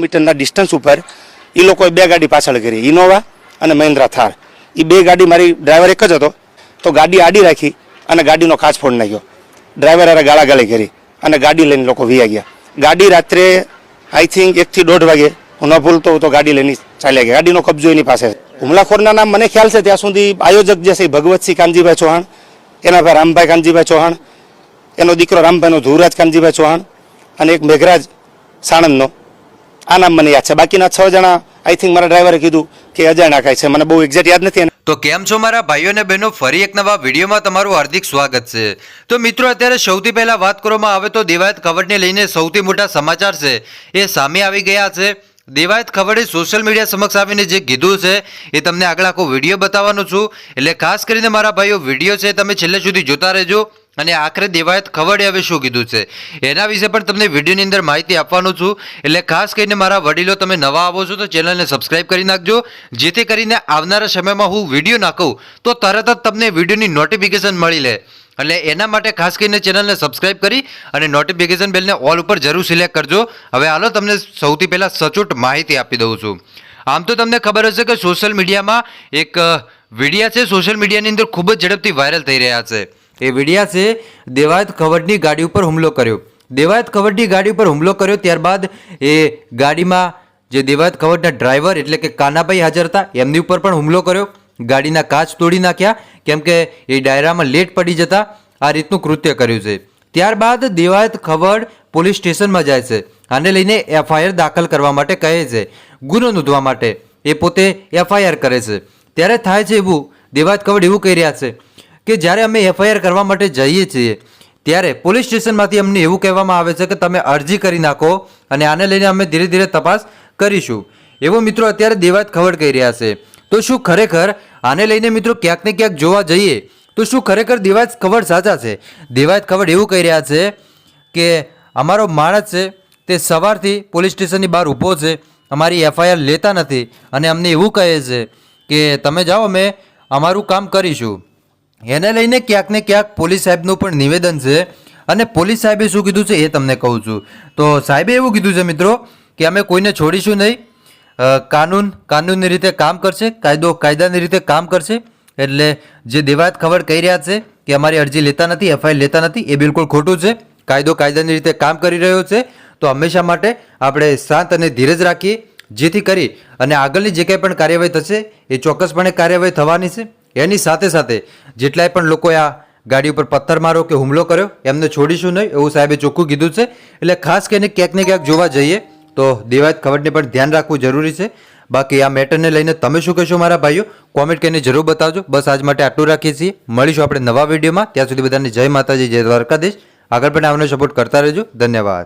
મીટરના ડિસ્ટન્સ ઉપર એ લોકોએ બે ગાડી પાછળ કરી ઇનોવા અને મહિન્દ્રા થાર એ બે ગાડી મારી ડ્રાઈવર એક જ હતો, તો ગાડી આડી રાખી અને ગાડીનો કાચ ફોડ નાખ્યો. ડ્રાઈવર હારે ગાળાગાળી કરી અને ગાડી લઈને લોકો વીયા ગયા. ગાડી રાત્રે આઈ થિંક એકથી દોઢ વાગે, હું ન ભૂલતો હોઉં તો ગાડી લઈને ચાલ્યા ગયા. ગાડીનો કબજો એની પાસે હુમલાખોરના નામ મને ખ્યાલ છે, ત્યાં સુધી આયોજક જે છે ભગવતસિંહ કાનજીભાઈ ચૌહાણ, એના ભાઈ રામભાઈ કાનજીભાઈ ચૌહાણ, એનો દીકરો રામભાઈનો ધુરાજ કાનજીભાઈ ચૌહાણ અને એક મેઘરાજ સાણંદનો આ નામ મને યાદ છે. બાકીના છ જણા આઈ થિંક મારા ડ્રાઈવરે કીધું કે અજાણ્યા કાંઈ છે. મને બહુ એક્ઝેક્ટ યાદ નથી તો કેમ છો મારા ભાઈઓ અને બહેનો? ફરી એક નવા વિડીયોમાં તમારું હાર્દિક સ્વાગત છે. તો મિત્રો, અત્યારે સૌથી પહેલા વાત કરવામાં આવે તો દેવાયત ખબરને લઈને સૌથી મોટા સમાચાર છે. એ સામે આવી ગયા છે. દેવાયત ખબરે સોશિયલ મીડિયા સમક્ષ આવીને જે કીધું છે, એ તમને આગળ આખો વીડિયો બતાવવાનો છું. એટલે ખાસ કરીને મારા ભાઈઓ, વીડિયો છે, તમે છેલ્લે સુધી જોતા રહેજો. અને આખરે દેવાયત ખવડે હવે શું કીધું છે? એના વિશે પણ તમને વિડીયોની અંદર માહિતી આપવાનું છું. એટલે ખાસ કરીને મારા વડીલો તમે નવા આવો છો તો ચેનલને સબસ્ક્રાઇબ કરી નાખજો. જેથી કરીને આવનારા સમયમાં હું વીડિયો નાખું તો તરત જ તમને વિડીયોની નોટિફિકેશન મળી લે એટલે એના માટે ખાસ કરીને ચેનલને સબસ્ક્રાઇબ કરી અને નોટિફિકેશન બેલને ઓલ ઉપર જરૂર સિલેક્ટ કરજો. હવે હાલો તમને સૌથી પહેલાં સચોટ માહિતી આપી દઉં છું. આમ તો તમને ખબર હશે કે સોશિયલ મીડિયામાં એક વિડીયા છે. સોશિયલ મીડિયાની અંદર ખૂબ જ ઝડપથી વાયરલ થઈ રહ્યા છે. એ વિડિયાસે દેવાયત ખવડની ગાડી ઉપર હુમલો કર્યો. દેવાયત ખવડની ગાડી ઉપર હુમલો કર્યો ત્યારબાદ એ ગાડીમાં જે દેવાયત ખવડના ડ્રાઈવર એટલે કે કાનાભાઈ હાજર હતા, એમની ઉપર પણ હુમલો કર્યો. ગાડીના કાચ તોડી નાખ્યા, કેમ કે એ ડાયરામાં લેટ પડી જતા આ રીતનું કૃત્ય કર્યું છે. ત્યારબાદ દેવાયત ખવડ પોલીસ સ્ટેશનમાં જાય છે, આને લઈને એફઆઈઆર દાખલ કરવા માટે કહે છે. ગુનો નોંધવા માટે એ પોતે એફઆઈઆર કરે છે. ત્યારે થાય છે એવું, દેવાયત ખવડ એવું કહી રહ્યા છે કે જ્યારે અમે એફઆઈઆર કરવા માટે જઈએ છીએ, ત્યારે પોલીસ સ્ટેશનમાંથી અમને એવું કહેવામાં આવે છે કે તમે અરજી કરી નાખો અને આને લઈને અમે ધીરે ધીરે તપાસ કરીશું. એવો મિત્રો અત્યારે દેવાયત ખવડ કહી રહ્યા છે. તો શું ખરેખર આને લઈને મિત્રો ક્યાંક ને ક્યાંક જોવા જઈએ, તો શું ખરેખર દેવાયત ખવડ સાચા છે? દેવાયત ખવડ એવું કહી રહ્યા છે કે અમારો માણસ છે, તે સવારથી પોલીસ સ્ટેશનની બહાર ઊભો છે, અમારી એફઆઈઆર લેતા નથી અને અમને એવું કહે છે કે તમે જાઓ, અમે અમારું કામ કરીશું. એને લઈને ક્યાંક ને ક્યાંક પોલીસ સાહેબનું પણ નિવેદન છે. અને પોલીસ સાહેબે શું કીધું છે એ તમને કહું છું. તો સાહેબે એવું કીધું છે મિત્રો કે અમે કોઈને છોડીશું નહીં. કાનૂન, કાનૂનની રીતે કામ કરશે, કાયદો, કાયદાની રીતે કામ કરશે. એટલે જે દેવાયત ખબર કહી રહ્યા છે કે અમારી અરજી લેતા નથી, એફઆઈઆર લેતા નથી, એ બિલકુલ ખોટું છે. કાયદો, કાયદાની રીતે કામ કરી રહ્યો છે. તો હંમેશા માટે આપણે શાંત અને ધીરજ રાખીએ. જેથી કરી અને આગળની જે કંઈ પણ કાર્યવાહી થશે, એ ચોક્કસપણે કાર્યવાહી થવાની છે. એની સાથે સાથે જેટલાય પણ લોકોએ આ ગાડી ઉપર પથ્થર મારો કે હુમલો કર્યો, એમને છોડીશું નહીં, એવું સાહેબે ચોખ્ખું કીધું છે. એટલે ખાસ કરીને ક્યાંક ને ક્યાંક જોવા જઈએ તો દેવાયત ખબરને પણ ધ્યાન રાખવું જરૂરી છે. બાકી આ મેટરને લઈને તમે શું કહેશો મારા ભાઈઓ? કોમેન્ટ કરીને જરૂર બતાવજો. બસ આજ માટે આટલું રાખીએ છીએ. મળીશું આપણે નવા વિડીયોમાં. ત્યાં સુધી બધાને જય માતાજી, જય દ્વારકાધીશ. આગળ પણ આમને સપોર્ટ કરતા રહેજો. ધન્યવાદ.